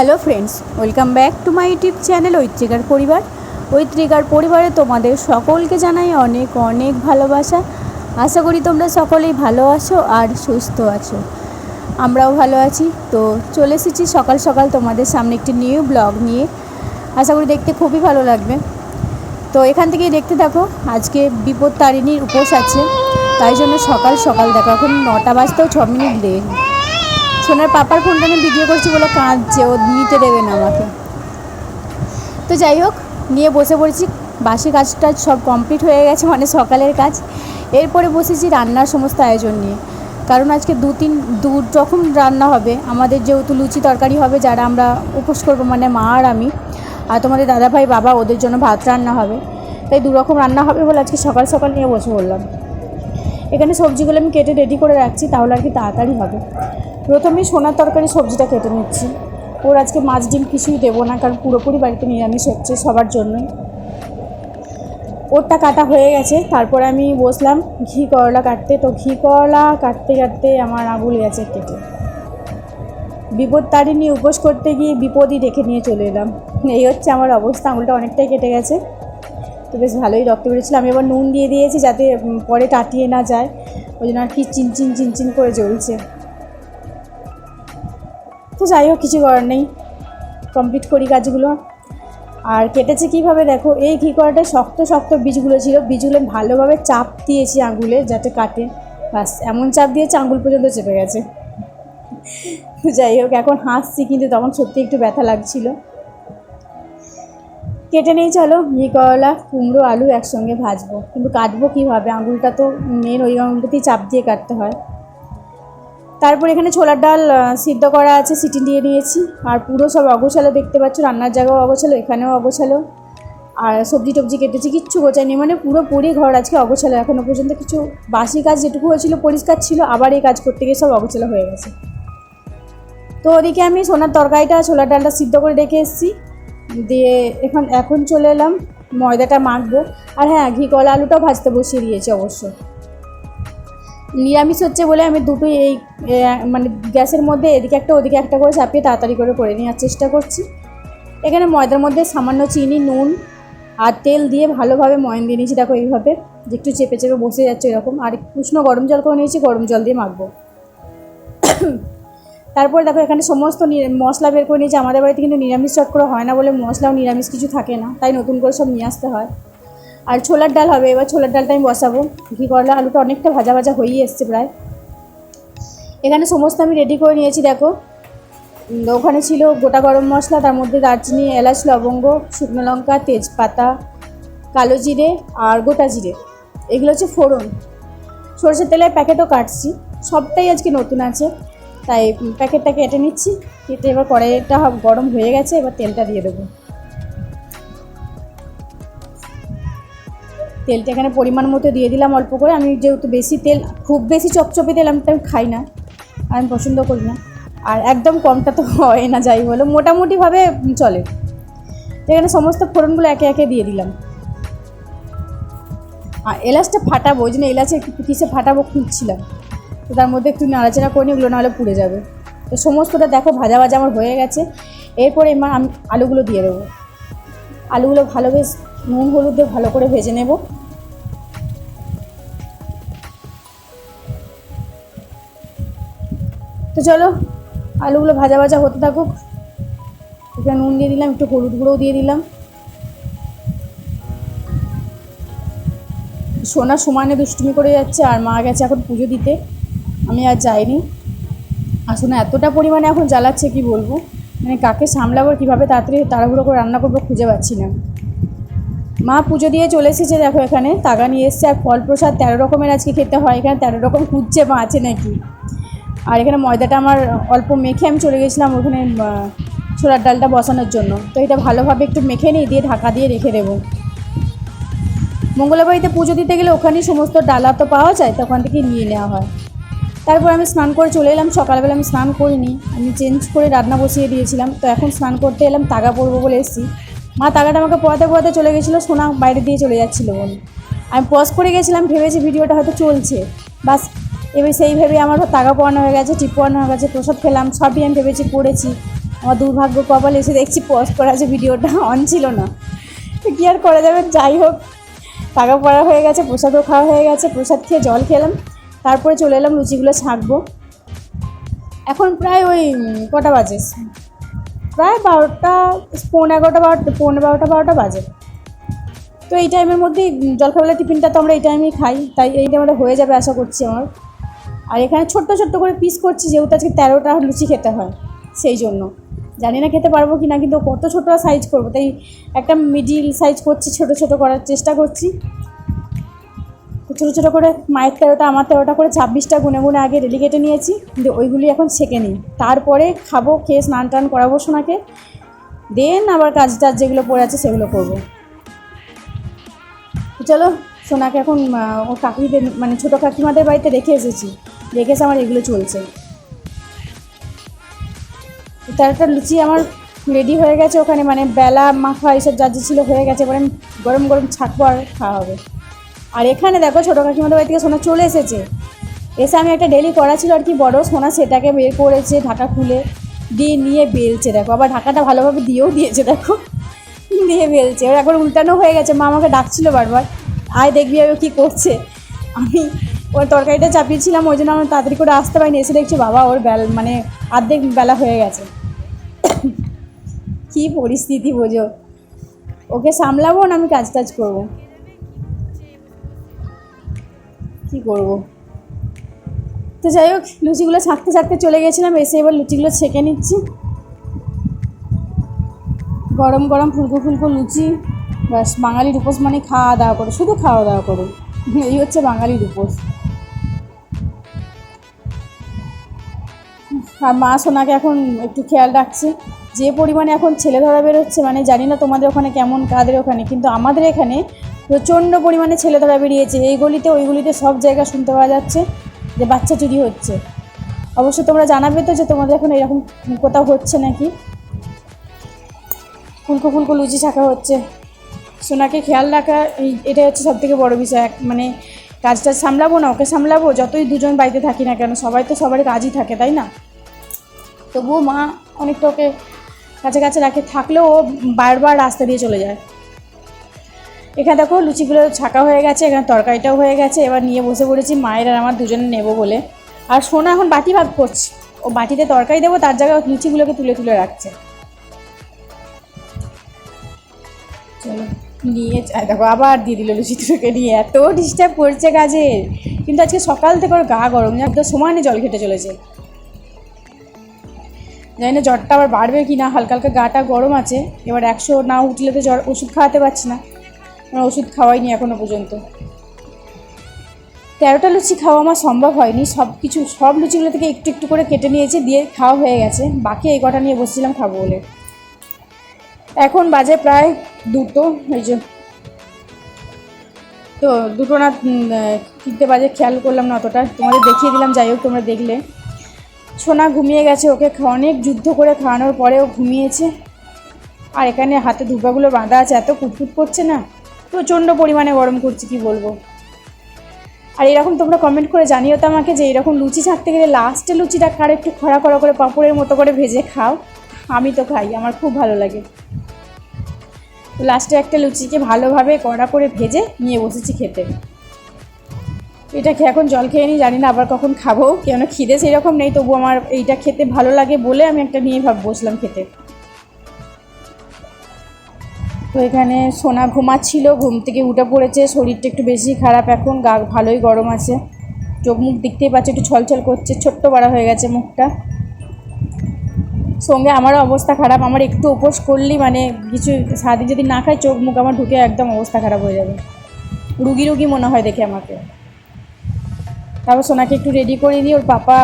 Hello friends, welcome back to my YouTube channel ঐত্রিকার পরিবার। ঐত্রিকার পরিবারে তোমাদের সকলকে জানাই অনেক অনেক ভালোবাসা। আশা করি তোমরা সকলেই ভালো আছো আর সুস্থ আছো। আমরাও ভালো আছি। তো চলে এসেছি সকাল সকাল তোমাদের সামনে একটি নিউ ব্লগ নিয়ে। আশা করি দেখতে খুবই ভালো লাগবে। তো এখান থেকেই দেখতে থাকো, আজকে বিপদ তারিণীর উপোস আছে। তাই জন্য সকাল সকাল দেখো, এখন নটা বাজতেও ছ মিনিট দেরি। সোনার পাপার ফোনটা আমি ভিডিও করছি বলে কাঁদছে, ও নিতে দেবে না আমাকে। তো যাই হোক, নিয়ে বসে পড়েছি। বাসি কাজটা সব কমপ্লিট হয়ে গেছে মানে সকালের কাজ। এরপরে বসেছি রান্নার সমস্ত আয়োজন নিয়ে। কারণ আজকে দু তিন, দু রকম রান্না হবে। আমাদের যেহেতু লুচি তরকারি হবে, যারা আমরা উপোস করব মানে মা আর আমি, আর তোমাদের দাদাভাই, বাবা, ওদের জন্য ভাত রান্না হবে। তাই দু রকম রান্না হবে বলে আজকে সকাল সকাল নিয়ে বসে পড়লাম। এখানে সবজিগুলো আমি কেটে রেডি করে রাখছি, তাহলে আর কি তাড়াতাড়ি হবে। প্রথমেই সোনার তরকারি সবজিটা কেটে নিচ্ছি। ওর আজকে মাছ ডিম কিছুই দেবো না, কারণ পুরোপুরি বাড়িতে নিরামিষ হচ্ছে সবার জন্যই ওরটা কাটা হয়ে গেছে, তারপরে আমি বসলাম ঘি করলা কাটতে। তো ঘি করলা কাটতে কাটতে আমার আঙুল গেছে কেটে। বিপদ তারিণী উপোস করতে গিয়ে বিপদই দেখে নিয়ে চলে এলাম। এই হচ্ছে আমার অবস্থা, আঙুলটা অনেকটাই কেটে গেছে। তো বেশ ভালোই রক্ত বেরিয়েছিল আমি আবার নুন দিয়ে দিয়েছি যাতে পরে টাটিয়ে না যায়। ওই জন্য আর কি চিনচিন চিনচিন করে জ্বলছে। তো যাই হোক, কিছু করার নেই। কমপ্লিট করি কাজগুলো। আর কেটেছে কীভাবে দেখো, এই ঘি করাটা শক্ত শক্ত বীজগুলো ছিল। বীজগুলো ভালোভাবে চাপ দিয়েছি আঙুলে যাতে কাটে। বাস, এমন চাপ দিয়েছে আঙুল পর্যন্ত চেপে গেছে। যাই হোক, এখন হাসছি, কিন্তু তখন সত্যি একটু ব্যথা লাগছিল। কেটে নেই, চলো। ঘি, করলা, কুমড়ো, আলু একসঙ্গে ভাজবো। কিন্তু কাটবো কীভাবে? আঙুলটা তো, মেন ওই আঙুলটাতেই চাপ দিয়ে কাটতে হয়। তারপর এখানে ছোলার ডাল সিদ্ধ করা আছে, সিটি দিয়ে নিয়েছি আর পুরো সব অগোছালো দেখতে পাচ্ছ, রান্নার জায়গাও অগোছালো, এখানেও অগোছালো। আর সবজি টবজি কেটেছি, কিচ্ছু গোছায়নি মানে পুরো পুরি ঘর আজকে অগোছালো। এখনও পর্যন্ত কিছু বাসি কাজ যেটুকু হয়েছিল পরিষ্কার ছিল, আবার এই কাজ করতে গিয়ে সব অগোছালো হয়ে গেছে। তো ওদিকে আমি সোনার তরকারিটা, ছোলার ডালটা সিদ্ধ করে রেখে এসেছি। দিয়ে এখন এখন চলে এলাম, ময়দাটা মাখবো। আর হ্যাঁ ঘি, কলা, আলুটাও ভাজতে বসিয়ে দিয়েছি অবশ্য। নিরামিষ হচ্ছে বলে আমি দুটোই এই মানে গ্যাসের মধ্যে এদিকে একটা, ওদিকে একটা করে চাপিয়ে তাড়াতাড়ি করে করে নেওয়ার চেষ্টা করছি। এখানে ময়দার মধ্যে সামান্য চিনি, নুন আর তেল দিয়ে ভালোভাবে ময়ন দিয়ে নিয়েছি, দেখো এইভাবে। যে একটু চেপে চেপে বসে যাচ্ছে এরকম। আর উষ্ণ গরম জল করে নিয়েছি, গরম জল দিয়ে মাখবো। তারপরে দেখো এখানে সমস্ত মশলা বের করে নিয়েছি। আমাদের বাড়িতে কিন্তু নিরামিষ চট করে হয় না বলে মশলাও নিরামিষ কিছু থাকে না। তাই নতুন করে সব নিয়ে আসতে হয়। আর ছোলার ডাল হবে, এবার ছোলার ডালটা আমি বসাবো। ঘি, করলা, আলুটা অনেকটা ভাজা ভাজা হয়েই এসছে প্রায়। এখানে সমস্ত আমি রেডি করে নিয়েছি, দেখো। ওখানে ছিল গোটা গরম মশলা, তার মধ্যে দারচিনি, এলাচ, লবঙ্গ, শুকনো লঙ্কা, তেজপাতা, কালো জিরে আর গোটা জিরে। এগুলো হচ্ছে ফোড়ন। সরষের তেলের প্যাকেটও কাটছি। সবটাই আজকে নতুন আছে। তাই প্যাকেটটা কেটে নিচ্ছি। কেটে এবার কড়াইটা গরম হয়ে গেছে, এবার তেলটা দিয়ে দেবো। তেলটা এখানে পরিমাণ মতো দিয়ে দিলাম অল্প করে। আমি যেহেতু বেশি তেল, খুব বেশি চপচপে তেল আমি তো আমি খাই না। আমি পছন্দ করি না। আর একদম কমটা তো হয় না, যাই বলো। মোটামুটিভাবে চলে। এখানে সমস্ত ফোড়নগুলো একে একে দিয়ে দিলাম। আর এলাচটা ফাটাবো, ওই জন্য এলাচে কিসে ফাটাবো খুঁজছিলাম। তো তার মধ্যে একটু নাড়াচাড়া করে নিই, ওগুলো নাহলে পুড়ে যাবে। তো সমস্তটা দেখো, ভাজা ভাজা আমার হয়ে গেছে। এরপরে এবার আমি আলুগুলো দিয়ে দেবো। আলুগুলো ভালো বেশ নুন হলুদ দিয়ে ভালো করে ভেজে নেব। চলো, আলুগুলো ভাজা ভাজা হতে থাকুক। এখানে নুন দিয়ে দিলাম, একটু হলুদ গুঁড়োও দিয়ে দিলাম। সোনা সমানে দুষ্টুমি করে যাচ্ছে, আর মা গেছে এখন পুজো দিতে। আমি আর যাইনি। আর সোনা এতটা পরিমাণে এখন জ্বালাচ্ছে, কি বলব? মানে কাকে সামলাবো, কীভাবে তাড়াতাড়ি তাড়াহুড়ো করে রান্না করব খুঁজে পাচ্ছি না। মা পুজো দিয়ে চলে এসেছে, দেখো এখানে। তাগা নিয়ে এসছে, আর ফল প্রসাদ তেরো রকমের আজকে খেতে হয়। এখানে তেরো রকম খুঁজছে, মা আছে নাকি? আর এখানে ময়দাটা আমার অল্প মেখে আমি চলে গেছিলাম ওখানে ছোলার ডালটা বসানোর জন্য। তো এটা ভালোভাবে একটু মেখে নিই দিয়ে ঢাকা দিয়ে রেখে দেবো। মঙ্গলা বাড়িতে পুজো দিতে গেলে ওখানেই সমস্ত ডালা তো পাওয়া যায়, তো ওখান থেকেই নিয়ে নেওয়া হয়। তারপর আমি স্নান করে চলে এলাম, সকালবেলা আমি স্নান করিনি। আমি চেঞ্জ করে রান্না বসিয়ে দিয়েছিলাম, তো এখন স্নান করতে এলাম, তাগা পরবো বলে এসেছি। মা তাগাটা আমাকে পড়াতে পড়াতে চলে গেছিল, সোনা বাইরে দিয়ে চলে যাচ্ছিল বলে। আমি পজ করে গেছিলাম, ভেবেছি ভিডিওটা হয়তো চলছে। বাস এবার সেই ভেবে আমার তাগা পড়ানো হয়ে গেছে টিপ পড়ানো হয়ে গেছে, প্রসাদ খেলাম, সবই আমি ভেবেছি পড়েছি আমার দুর্ভাগ্য কপাল এসে দেখছি পোস্ট করা আছে, ভিডিওটা অন ছিল না। তো কী আর করা যাবে? যাই হোক টাকা পড়া হয়ে গেছে, প্রসাদও খাওয়া হয়ে গেছে, প্রসাদ খেয়ে জল খেলাম, তারপরে চলে এলাম, লুচিগুলো ছাঁকবো। এখন প্রায় ওই কটা বাজে? প্রায় বারোটা, পৌনে এগারোটা বারোটা পৌনে বারোটা বারোটা বাজে। তো এই টাইমের মধ্যেই জলখাবারের টিফিনটা তো আমরা এই টাইমেই খাই, তাই এই টাইমটা হয়ে যাবে আশা করছি আমার। আর এখানে ছোট্ট ছোট্ট করে পিস করছি, যেহেতু আজকে তেরোটা লুচি খেতে হয়, সেই জন্য। জানি না খেতে পারব কি না কিন্তু কত ছোটো সাইজ করব, তাই একটা মিডিল সাইজ করছি, ছোট ছোট করার চেষ্টা করছি। ছোটো ছোটো করে, মায়ের তেরোটা, আমার তেরোটা করে ছাব্বিশটা গুনে গুনে আগে রেডি কেটে নিয়েছি, কিন্তু ওইগুলি এখন ছেঁকে নিই। তারপরে খাব, খেয়ে স্নান টান করাবো সোনাকে। দেন আবার কাজ টাজ যেগুলো পড়ে আছে সেগুলো করব। চলো, সোনাকে এখন ওর কাকিদের মানে ছোটো কাকিমাদের বাড়িতে রেখে এসেছি। এসে আমার এগুলো চলছে। তার একটা লুচি আমার রেডি হয়ে গেছে ওখানে মানে বেলা মাখা এইসব যা যা ছিল হয়ে গেছে, এবারে গরম গরম ছাকবো আর খাওয়া হবে। আর এখানে দেখো ছোটো কাকিমাদের বাড়ি থেকে সোনা চলে এসেছে। এসে আমি একটা ডেলি করা ছিল আর কি বড় সোনা, সেটাকে বের করেছে ঢাকা খুলে, দিয়ে নিয়ে বেলছে, দেখো। আবার ঢাকাটা ভালোভাবে দিয়েও দিয়েছে, দেখো। দিয়ে বেলছে। ওর একবার উল্টানো হয়ে গেছে, মা আমাকে ডাকছিল বারবার। আয় দেখবি ও কী করছে। আমি ওর তরকারিটা চাপিয়েছিলাম, ওই জন্য আমার তাড়াতাড়ি করে আসতে পারিনি। এসে দেখছি বাবা ওর বেল মানে অর্ধেক বেলা হয়ে গেছে। কী পরিস্থিতি বোঝো। ওকে সামলাবো না আমি কাজ টাজ করব? কী করব? তো যাই হোক, লুচিগুলো ছাঁকতে ছাঁকতে চলে গেছিলাম, এসে এবার লুচিগুলো ছেঁকে নিচ্ছি। গরম গরম ফুলকো ফুলকো লুচি, ব্যাস, বাঙালির উপোস মানে খাওয়া দাওয়া করো, শুধু খাওয়া দাওয়া করো। এই হচ্ছে বাঙালির উপোস। আর মা সোনাকে এখন একটু খেয়াল রাখছে। যে পরিমাণে এখন ছেলে ধরা বেরোচ্ছে মানে জানি না তোমাদের ওখানে কেমন কাদের ওখানে, কিন্তু আমাদের এখানে প্রচণ্ড পরিমাণে ছেলে ধরা বেরিয়েছে। এই গলিতে, ওই গলিতে সব জায়গা শুনতে পাওয়া যাচ্ছে যে বাচ্চা চুরি হচ্ছে। অবশ্য তোমরা জানাবে তো যে তোমাদের এখন এরকম কোথাও হচ্ছে নাকি? ফুলকো ফুলকো লুচি ছাকা হচ্ছে। সোনাকে খেয়াল রাখা এটাই হচ্ছে সব থেকে বড়ো বিষয়। মানে কাজটা সামলাবো না, ওকে সামলাবো, যতই দুজন বাড়িতে থাকি না কেন, সবাই তো সবারই কাজই থাকে, তাই না? তবুও মা অনেকটা ওকে কাছে কাছে রাখে, থাকলেও ও বারবার রাস্তা দিয়ে চলে যায়। এখানে দেখো লুচিগুলো ছাকা হয়ে গেছে, এখানে তরকারিটাও হয়ে গেছে, এবার নিয়ে বসে পড়েছি, মায়ের আর আমার দুজনে নেব বলে। আর সোনা এখন বাটি ভাগ করছে, ও বাটিতে তরকারি দেবো, তার জায়গায় লুচিগুলোকে তুলে তুলে রাখছে। চলো, নিয়ে দেখো আবার দিয়ে দিল লুচি তুলোকে নিয়ে, এত ডিস্টার্ব করছে কাজের। কিন্তু আজকে সকাল থেকে ওর গা গরম তো, সমানে জল খেটে চলেছে। জানি না, জ্বরটা আবার বাড়বে কি না, হালকা হালকা গাটা গরম আছে। এবার একশো না উঠলে তো জ্বর, ওষুধ খাওয়াতে পারছি না। আমার ওষুধ খাওয়াইনি এখনও পর্যন্ত। তেরোটা লুচি খাওয়া আমার সম্ভব হয়নি, সব কিছু, সব লুচিগুলো থেকে একটু একটু করে কেটে নিয়েছি, দিয়ে খাওয়া হয়ে গেছে। বাকি এই কটা নিয়ে বসছিলাম খাব বলে। এখন বাজে প্রায় দুটো ওই যে। তো দুটো না কিনতে বাজে, খেয়াল করলাম না অতটা। তোমাদের দেখিয়ে দিলাম, যাই হোক তোমরা দেখলে। সোনা ঘুমিয়ে গেছে, ওকে অনেক যুদ্ধ করে খাওয়ানোর পরেও ঘুমিয়েছে। আর এখানে হাতে ধুপাগুলো বাঁধা আছে, এত কুটকুট করছে না? প্রচণ্ড পরিমাণে গরম করছে, কি বলব? আর এরকম তোমরা কমেন্ট করে জানিও তো আমাকে যে এরকম লুচি ছাড়তে গেলে লাস্টে লুচিটা কার একটু খরা খরা করে পাঁপড়ের মতো করে ভেজে খাও। আমি তো খাই, আমার খুব ভালো লাগে। লাস্টে একটা লুচিকে ভালোভাবে কড়া করে ভেজে নিয়ে বসেছি খেতে। এটা খেয়ে এখন জল খেয়ে নিই জানি না, আবার কখন খাব? কেন খিদে সেই রকম নেই, তবু আমার এইটা খেতে ভালো লাগে বলে আমি একটা নিয়ে ভাব বসলাম খেতে। তো এখানে সোনা ঘুমাচ্ছিল, ঘুম থেকে উঠে পড়েছে, শরীরটা একটু বেশি খারাপ এখন, গা ভালোই গরম আছে। চোখ মুখ দেখতেই পাচ্ছে, একটু ছলছল করছে, ছোট্ট বড়া হয়ে গেছে মুখটা। সঙ্গে আমারও অবস্থা খারাপ, আমার একটু উপোস করলেই মানে কিছু সারাদিন যদি না খাই, চোখ মুখ আমার ঢুকে একদম অবস্থা খারাপ হয়ে যাবে। রুগী রুগী মনে হয় দেখে আমাকে। তারপর সোনাকে একটু রেডি করে দিয়ে ওর পাপা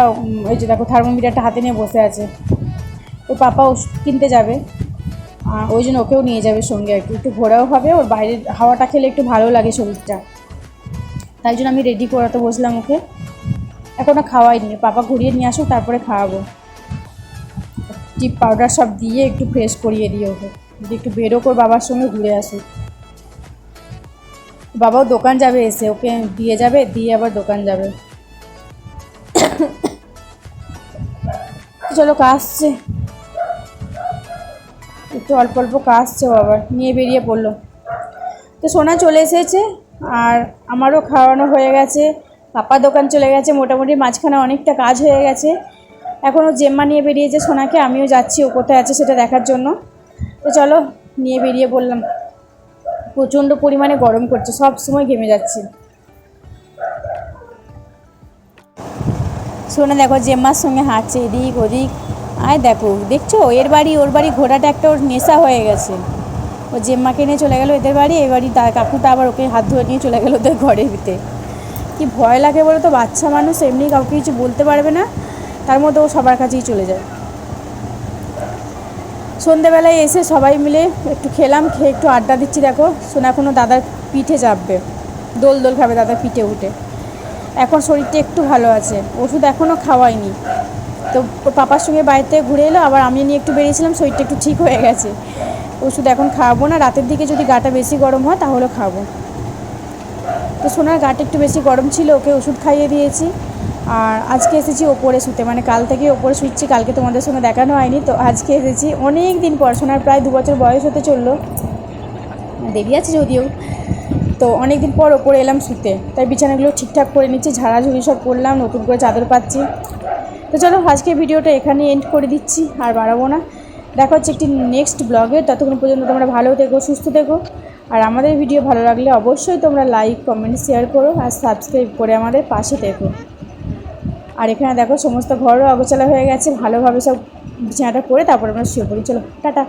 ওই যে দেখো থার্মোমিটারটা হাতে নিয়ে বসে আছে। ওর পাপা ওষুধ কিনতে যাবে। ওই জন্য ওকেও নিয়ে যাবে সঙ্গে আর কি। একটু ঘোরাও হবে, ওর বাইরের হাওয়াটা খেলে একটু ভালো লাগে শরীরটা। তাই জন্য আমি রেডি করাতে বসলাম ওকে। এখনও খাওয়াইনি। পাপা ঘুরিয়ে নিয়ে আসুক, তারপরে খাওয়াবো। টিপ পাউডার সব দিয়ে একটু ফ্রেশ করিয়ে দিই ওকে। দিয়ে একটু বেরো করে বাবার সঙ্গে ঘুরে আসুক। বাবাও দোকান যাবে এসে, ওকে দিয়ে যাবে, দিয়ে আবার দোকান যাবে। চলো, কা আসছে। একটু অল্প অল্প কাজছে আবার, নিয়ে বেরিয়ে পড়ল। তো সোনা চলে এসেছে, আর আমারও খাওয়ানো হয়ে গেছে পাপা দোকান চলে গেছে, মোটামুটি মাঝখানে অনেকটা কাজ হয়ে গেছে। এখনও জেম্মা নিয়ে বেরিয়েছে সোনাকে, আমিও যাচ্ছি ও কোথায় আছে সেটা দেখার জন্য। তো চলো, নিয়ে বেরিয়ে পড়লাম। প্রচণ্ড পরিমাণে গরম করছে, সব সময় ঘেমে যাচ্ছে। শোনা দেখো জেম্মার সঙ্গে হাঁটছে এদিক ওদিক। আয় দেখো, দেখছ? এর বাড়ি, ওর বাড়ি ঘোড়াটা একটা ওর নেশা হয়ে গেছে। ও জেম্মাকে নিয়ে চলে গেলো এদের বাড়ি, এ বাড়ি কাকুটা আবার ওকে হাত ধরে নিয়ে চলে গেলো ওদের ঘরের ভিতরে। কি ভয় লাগে বলো তো? বাচ্চা মানুষ এমনি কাউকে কিছু বলতে পারবে না। তার মধ্যে ও সবার কাছেই চলে যায়। সন্ধেবেলায় এসে সবাই মিলে একটু খেলাম, খেয়ে একটু আড্ডা দিচ্ছি দেখো। সোনা এখনও দাদার পিঠে চাপবে। দোল দোল খাবে দাদার পিঠে উঠে। এখন শরীরটা একটু ভালো আছে। ওষুধ এখনও খাওয়াইনি। তো ওর পাপার সঙ্গে বাড়িতে ঘুরে এলো, আবার আমি নিয়ে একটু বেরিয়েছিলাম, শরীরটা একটু ঠিক হয়ে গেছে। ওষুধ এখন খাওয়াবো না, রাতের দিকে যদি গাটা বেশি গরম হয় তাহলে খাব। তো সোনার গাটা একটু বেশি গরম ছিল, ওকে ওষুধ খাইয়ে দিয়েছি। আর আজকে এসেছি ওপরে শুতে মানে কাল থেকে ওপরে শুচ্ছি, কালকে তোমাদের সঙ্গে দেখানো হয়নি। তো আজকে এসেছি অনেক দিন পর, সোনার প্রায় দু বছর বয়স হতে চলল। দেরি আছে যদিও। তো অনেক দিন পর ওপরে এলাম শুতে। তাই বিছানাগুলো ঠিকঠাক করে নিচ্ছি, ঝাড়াঝুড়ি সব করলাম, নতুন করে চাদর পাচ্ছি। তো চলো আজকে ভিডিওটা এখানে এন্ড করে দিচ্ছি, আর বাড়াবো না। দেখা হচ্ছে একটি নেক্সট ব্লগে ততক্ষণ পর্যন্ত তোমরা ভালো থেকো, সুস্থ থেকো। আর আমাদের ভিডিও ভালো লাগলে অবশ্যই তোমরা লাইক কমেন্ট শেয়ার করো, আর সাবস্ক্রাইব করে আমাদের পাশে থেকো। আর এখানে দেখো সমস্ত ঘরও অগোছালা হয়ে গেছে, ভালোভাবে সব বিছানাটা করে তারপর আমরা শুয়ে পড়ি। চলো, টাটা।